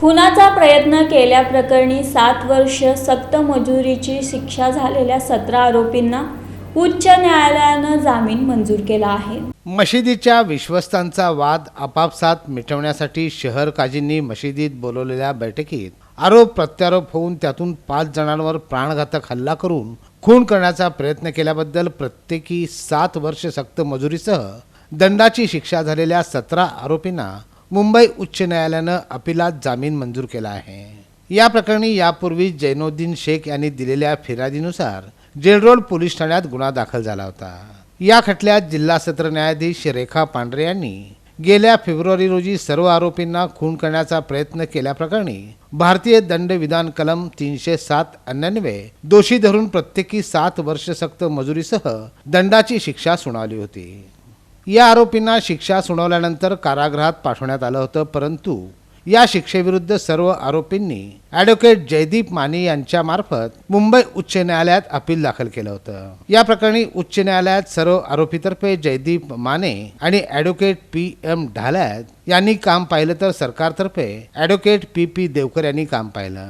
खुनाचा प्रयत्न केल्याप्रकरणी सात वर्ष सक्तमजुरीची शिक्षा झालेल्या सतरा आरोपींना उच्च न्यायालयानं जामीन मंजूर केला आहे. मशिदीच्या विश्वस्तांचा वाद आपापसात मिटवण्यासाठी शहर काजींनी मशिदीत बोलवलेल्या बैठकीत आरोप प्रत्यारोप होऊन त्यातून पाच जणांवर प्राणघातक हल्ला करून खून करण्याचा प्रयत्न केल्याबद्दल प्रत्येकी सात वर्ष सक्त मजुरीसह दंडाची शिक्षा झालेल्या सतरा आरोपींना मुंबई उच्च न्यायालयानं अपिलात जामीन मंजूर केला आहे. या प्रकरणी यापूर्वी जैनुद्दीन शेख यांनी दिलेल्या फिर्यादीनुसार जेलरोड पोलीस ठाण्यात गुन्हा दाखल झाला होता. या खटल्यात जिल्हा सत्र न्यायाधीश रेखा पांढरे यांनी गेल्या फेब्रुवारी रोजी सर्व आरोपींना खून करण्याचा प्रयत्न केल्याप्रकरणी भारतीय दंड विधान कलम तीनशे सात अण्णवे दोषी धरून प्रत्येकी सात वर्ष सक्त मजुरीसह दंडाची शिक्षा सुनावली होती. या आरोपींना शिक्षा सुनावल्यानंतर कारागृहात पाठवण्यात आलं होतं परंतु या शिक्षेविरुद्ध सर्व आरोपींनी ॲडव्होकेट जयदीप माने यांच्यामार्फत मुंबई उच्च न्यायालयात अपील दाखल केलं होतं. या प्रकरणी उच्च न्यायालयात सर्व आरोपीतर्फे जयदीप माने आणि ॲडव्होकेट पी एम ढाल्यात यांनी काम पाहिलं तर सरकारतर्फे ॲडव्होकेट पी पी देवकर यांनी काम पाहिलं.